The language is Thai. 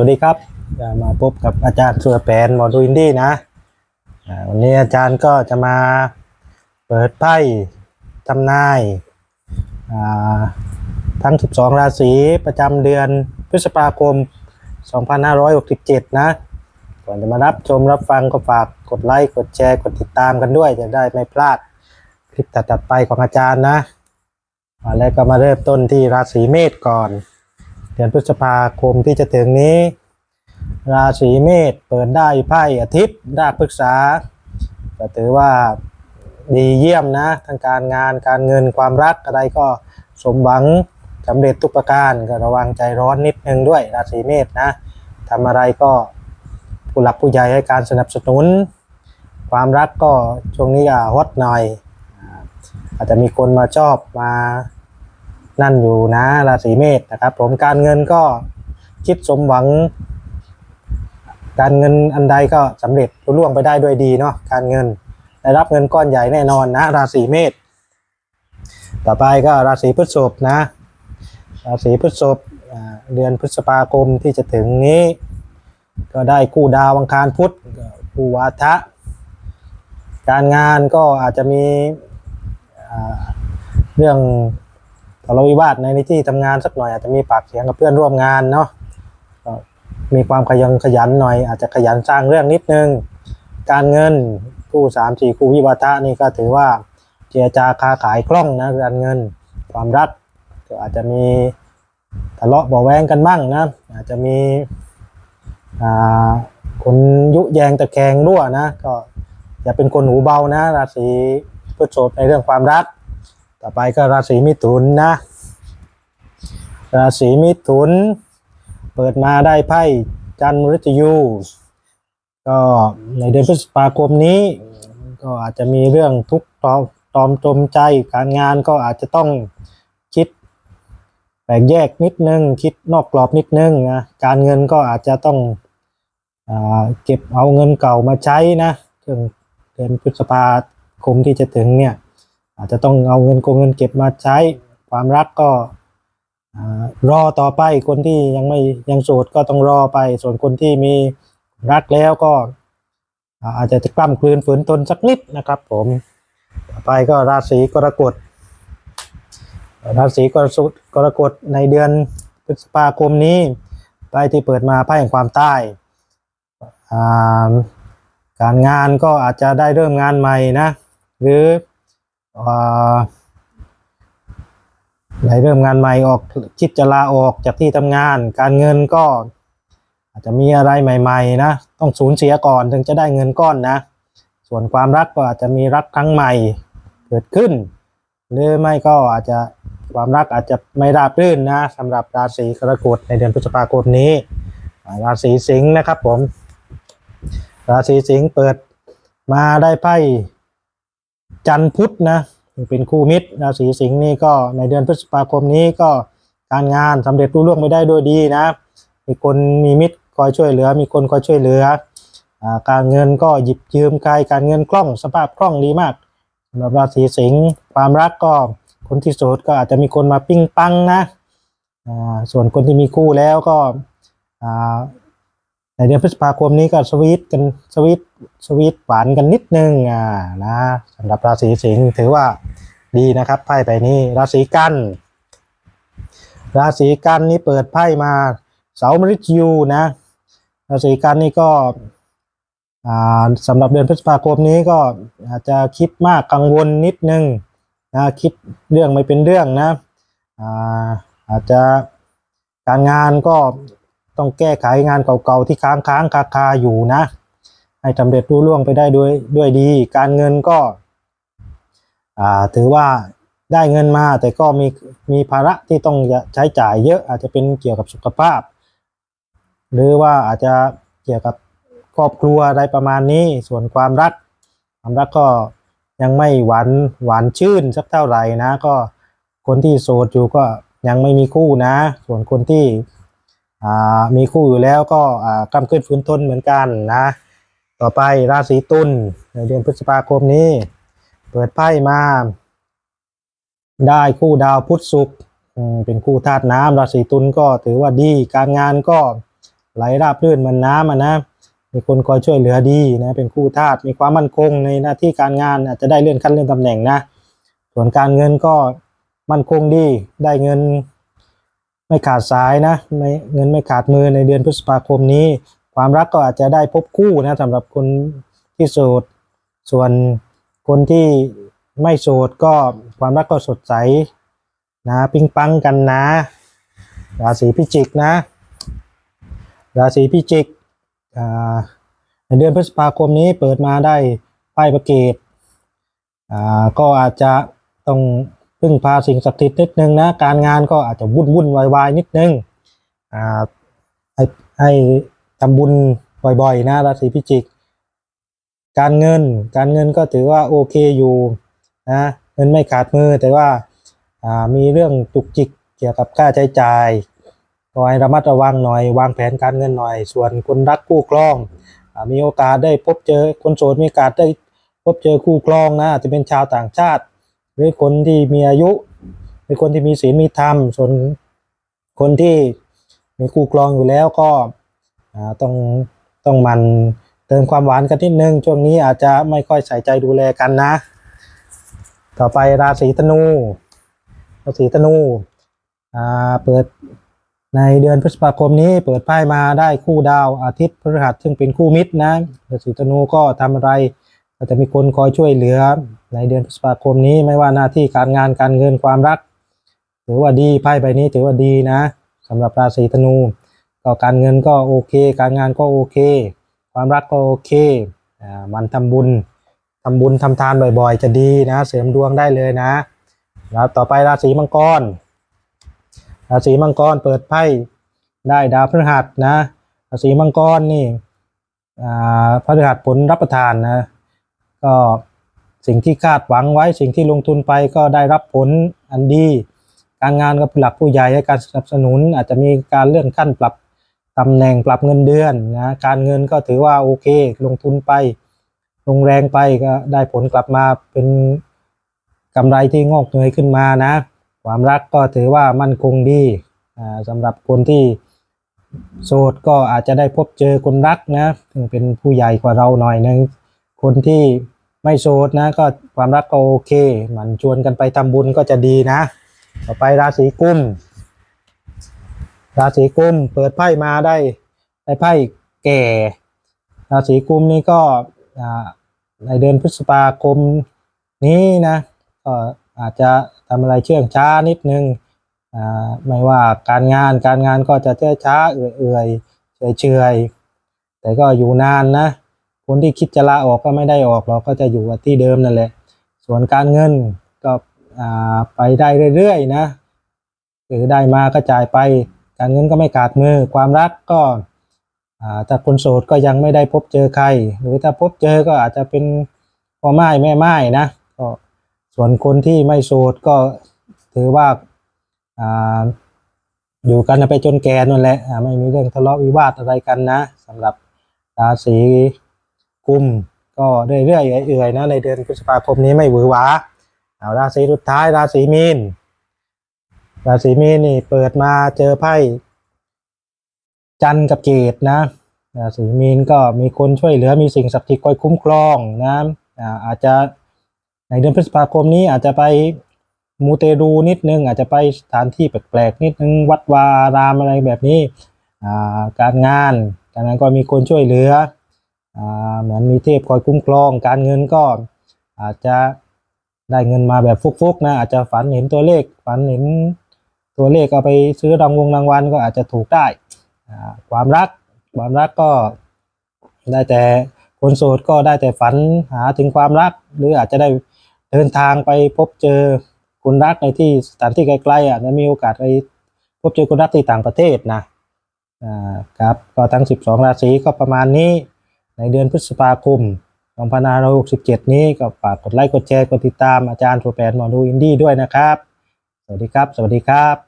วัสดีครับ มาพบกับอาจารย์สุรแปนหมอดูอินดี้นะวันนี้อาจารย์ก็จะมาเปิดไพ่ทำนายอ่าทั้ง 12 ราศีประจำเดือนพฤษภาคม 2567 นะ ก่อนจะมารับชมรับฟังก็ฝากกดไลค์ กดแชร์ กดติดตามกันด้วย จะได้ไม่พลาดคลิปตัดๆไปของอาจารย์นะอ่าแล้วก็มาเริ่มต้นที่ราศีเมษก่อน ดือนพฤษภาคมที่จะถึงนี้ ราศีเมษเปิดได้ไพ่อาทิตย์ดาบพฤกษาก็ถือว่าดีเยี่ยมนะทั้งการงานการเงินความรักอะไรก็สมหวังสำเร็จทุกประการก็ระวังใจร้อนนิดนึงด้วย ราศีเมษนะทำอะไรก็ผู้หลักผู้ใหญ่ให้การสนับสนุน ความรักก็ช่วงนี้ก็ฮอตหน่อย อาจจะมีคนมาชอบมา นั่นอยู่นะราศีเมษนะครับ ผมการเงินก็คิดสมหวัง การเงินอันใดก็สำเร็จรุ่ล่วงไปได้ด้วยดีเนาะการเงินได้รับเงินก้อนใหญ่แน่นอนนะ ราศีเมษต่อไปก็ราศีพฤษภนะ ราศีพฤษภเดือนพฤษภาคมที่จะถึงนี้ ก็ได้คู่ดาวอังคารพุธคู่วาทะ การงานก็อาจจะมีเรื่อง ทะเลาะวิวาทในที่ทำงานสักหน่อยอาจจะมีปากเสียงกับเพื่อนร่วมงานเนาะก็มีความขยันขยันหน่อย อาจจะขยันสร้างเรื่องนิดนึง การเงินคู่สามสี่คู่วิวาทะนี่ก็ถือว่าเจรจาค้าขายคล่องนะการเงินความรักก็อาจจะมีทะเลาะเบาแวงกันบ้างนะ อาจจะมีคนยุแยงตะแคงรั่วนะ ก็อย่าเป็นคนหูเบานะราศีพฤษภในเรื่องความรัก ต่อไปก็ราศีมิถุนนะ ราศีมิถุน เปิดมาได้ไพ่จันทร์มฤตยู ก็ในเดือนพฤษภาคมนี้ ก็อาจจะมีเรื่องทุกข์ตอมตอมจมใจการงานก็อาจจะต้องคิดแบ่งแยกนิดนึง คิดนอกกรอบนิดนึงนะการเงินก็อาจจะต้องอเก็บเอาเงินเก่ามาใช้นะถึงเดือนพฤษภาคมที่จะถึงเนี่ย อาจจะต้องเอาเงินโกงเงินเก็บมาใช้ความรักก็รอต่อไปคนที่ยังไม่ยังโสดก็ต้องรอไป ส่วนคนที่มีรักแล้วก็ อาจจะกล้ำกลืนฝืนทนสักนิดนะครับผมต่อไปก็ราศีกรกฎราศีกรสุกรกฎในเดือนพฤษภาคมนี้ไพ่ที่เปิดมาไพ่แห่งความใต้การงานก็อาจจะได้เริ่มงานใหม่นะ หรือ อ่าในเริ่มงานใหม่ออกคิดจะลาออกจากที่ทำงาน การเงินก็อาจจะมีอะไรใหม่ ๆ นะ ต้องสูญเสียก่อนถึงจะได้เงินก้อนนะ ส่วนความรักก็อาจจะมีรักครั้งใหม่เกิดขึ้น หรือไม่ก็อาจจะความรักอาจจะไม่ราบรื่นนะสำหรับราศีกรกฎในเดือนพฤษภาคมนี้ ราศีสิงห์นะครับผม ราศีสิงห์เปิดมาได้ไพ่ จันทร์พุธนะเป็นคู่มิตรราศีสิงห์นี่ก็ในเดือนพฤษภาคมนี้ก็การงานสำเร็จรุ่ล่วงไปได้ด้วยดีนะ มีคนมีมิตรคอยช่วยเหลือ มีคนคอยช่วยเหลืออการเงินก็หยิบยืมใครการเงินคล่องสภาพคล่องดีมากสำหรับราศีสิงห์ความรักก็คนที่โสดก็อาจจะมีคนมาปิ้งปังนะส่วนคนที่มีคู่แล้วก็ ในเดือนพฤษภาคมนี้ก็สวีทกันสวีทสวีทหวานกันนิดนึงอ่านะสำหรับราศีสิงห์ถือว่าดีนะครับไพ่ใบนี้ราศีกันราศีกันนี่เปิดไพ่มาเสามฤตยูนะราศีกันนี่ก็สำหรับเดือนพฤษภาคมนี้ก็อาจจะคิดมากกังวลนิดนึงนะคิดเรื่องไม่เป็นเรื่องนะอาอาจจะการงานก็ ต้องแก้ไขงานเก่าๆที่ค้างค้างคาคาอยู่นะ ให้สำเร็จรุ่ล่วงไปได้ด้วยด้วยดี การเงินก็ถือว่าได้เงินมาแต่ก็มีมีภาระที่ต้องใช้จ่ายเยอะอาจจะเป็นเกี่ยวกับสุขภาพ หรือว่าอาจจะเกี่ยวกับครอบครัวอะไรประมาณนี้ส่วนความรัก ความรักก็ยังไม่หวานหวานชื่นสักเท่าไหร่นะ ก็คนที่โสดอยู่ก็ยังไม่มีคู่นะ ส่วนคนที่ มีคู่อยู่แล้วก็กำขึ้นฟื้นทนเหมือนกันนะ ต่อไปราศีตุลในเดือนพฤษภาคมนี้ เปิดไพ่มา ได้คู่ดาวพุธศุกร์เป็นคู่ธาตุน้ำราศีตุลก็ถือว่าดี การงานก็ไหลราบรื่นเหมันน้ำนะ มีคนคอยช่วยเหลือดีนะ เป็นคู่ทาสมีความมั่นคงในหน้าที่การงานอาจจะได้เลื่อนขั้นเลื่อนตำแหน่งนะ ส่วนการเงินก็มั่นคงดี ได้เงิน ไม่ขาดสายนะไม่เงินไม่ขาดมือในเดือนพฤษภาคมนี้ ความรักก็อาจจะได้พบคู่นะสำหรับคนที่โสดส่วนคนที่ไม่โสดก็ความรักก็สดใสนะปิ๊งปังกันนะ ราศีพิจิกนะ ราศีพิจิกในเดือนพฤษภาคมนี้เปิดมาได้ไพ่ประเกตก็อาจจะต้อง พึ่งพาสิ่งศักดิ์สิทธิ์นิดนึงนะ การงานก็อาจจะวุ่นวุ่นวายวายนิดนึงอ่าให้ให้ทำบุญบ่อยๆนะราศีพิจิก การเงินการเงินก็ถือว่าโอเคอยู่นะเงินไม่ขาดมือแต่ว่าอ่ามีเรื่องจุกจิกเกี่ยวกับค่าใช้จ่ายก็ให้ระมัดระวังหน่อย วางแผนการเงินหน่อย ส่วนคนรักคู่ครองอมีโอกาสได้พบเจอคนโสดมีโอกาสได้พบเจอคู่ครองนะอาจจะเป็นชาวต่างชาติ หรือคนที่มีอายุหรือคนที่มีศีลมีธรรม ส่วนคนที่มีคู่ครองอยู่แล้วก็ต้องต้องมันเติมความหวานกันนิดนึงช่วงนี้อาจจะไม่ค่อยใส่ใจดูแลกันนะ ต่อไปราศีธนู ราศีธนูอ่าเปิดในเดือนพฤษภาคมนี้เปิดไพ่มาได้คู่ดาวอาทิตย์พฤหัสซึ่งเป็นคู่มิตรนะราศีธนูก็ทำอะไร ก็จะมีคนคอยช่วยเหลือ ในเดือนพฤษภาคมนี้ไม่ว่าหน้าที่การงานการเงินความรัก ถือว่าดีไพ่ใบนี้ถือว่าดีนะสำหรับราศีธนู ก็การเงินก็โอเค การงานก็โอเค ความรักก็โอเคอ่ามันทำบุญทำบุญทำทานบ่อยๆ จะดีนะ เสริมดวงได้เลยนะแล้วต่อไปราศีมังกร ราศีมังกรเปิดไพ่ได้ดาวพฤหัสนะ ราศีมังกรนี่อ่าพฤหัสผลรับประทานนะ ก็สิ่งที่คาดหวังไว้ สิ่งที่ลงทุนไปก็ได้รับผลอันดี การงานกับหลักผู้ใหญ่ให้การสนับสนุน อาจจะมีการเลื่อนขั้นปรับตำแหน่งปรับเงินเดือนนะการเงินก็ถือว่าโอเค ลงทุนไป ลงแรงไปก็ได้ผลกลับมาเป็นกำไรที่งอกเงยขึ้นมานะ ความรักก็ถือว่ามั่นคงดีสำหรับคนที่โสดก็อาจจะได้พบเจอคนรักนะซึ่งเป็นผู้ใหญ่กว่าเราหน่อยนึง คนที่ไม่โสดนะ ก็ความรักก็โอเค มันชวนกันไปทำบุญก็จะดีนะ ต่อไปราศีกุม ราศีกุมเปิดไพ่มาได้ได้ไพ่แก่ ราศีกุมนี่ก็อ่าในเดือนพฤษภาคมนี้นะก็อาจจะทำอะไรเชื่องช้านิดนึงอ่าไม่ว่าการงานการงานก็จะเชื่อช้าเอื่อยๆเฉยๆแต่ก็อยู่นานนะ คนที่คิดจะลาออกก็ไม่ได้ออกหรอกก็จะอยู่ที่เดิมนั่นแหละ ส่วนการเงินก็ไปได้เรื่อยๆนะหรือได้มาก็จ่ายไป การเงินก็ไม่ขาดมือ ความรักก็อ่าถ้าคนโสดก็ยังไม่ได้พบเจอใคร หรือถ้าพบเจอก็อาจจะเป็นพ่อไม้แม่ไม้นะก็ส่วนคนที่ไม่โสดก็ถือว่าอยู่กันไปจนแก่นั่นแหละไม่มีเรื่องทะเลาะวิวาทอะไรกันนะสำหรับราศี กุม ก็เรื่อยๆเอื่อยๆนะในเดือนพฤษภาคมนี้ไม่หวือหวาเอาราศีสุดท้ายราศีมีนราศีมีนนี่เปิดมาเจอไพ่จันทร์กับเกตนะราศีมีนก็มีคนช่วยเหลือมีสิ่งศักดิ์สิทธิ์คอยคุ้มครองนะอาจจะในเดือนพฤษภาคมนี้อาจจะไปมูเตรูนิดนึงอาจจะไปสถานที่แปลกๆนิดนึงวัดวาอารามอะไรแบบนี้การงานการงานก็มีคนช่วยเหลือ เหมือนมีเทพคอยคุ้มครอง การเงินก็อาจจะได้เงินมาแบบฟุกๆนะอาจจะฝันเห็นตัวเลข ฝันเห็นตัวเลขเอาไปซื้อรางวงรางวัลก็อาจจะถูกได้อ่าความรักความรักก็ได้แต่คนโสดก็ได้แต่ฝันหาถึงความรัก หรืออาจจะได้เดินทางไปพบเจอคนรักในที่สถานที่ไกลๆอะนะมีโอกาสไปพบเจอคนรักที่ต่างประเทศนะอ่าครับก็ทั้ง 12 ราศีก็ประมาณนี้ ในเดือนพฤษภาคม2567 นี้ก็ฝากกดไลค์กดแชร์กดติดตามอาจารย์ตัวแปนหมอดูอินดี้ด้วยนะครับ สวัสดีครับ สวัสดีครับ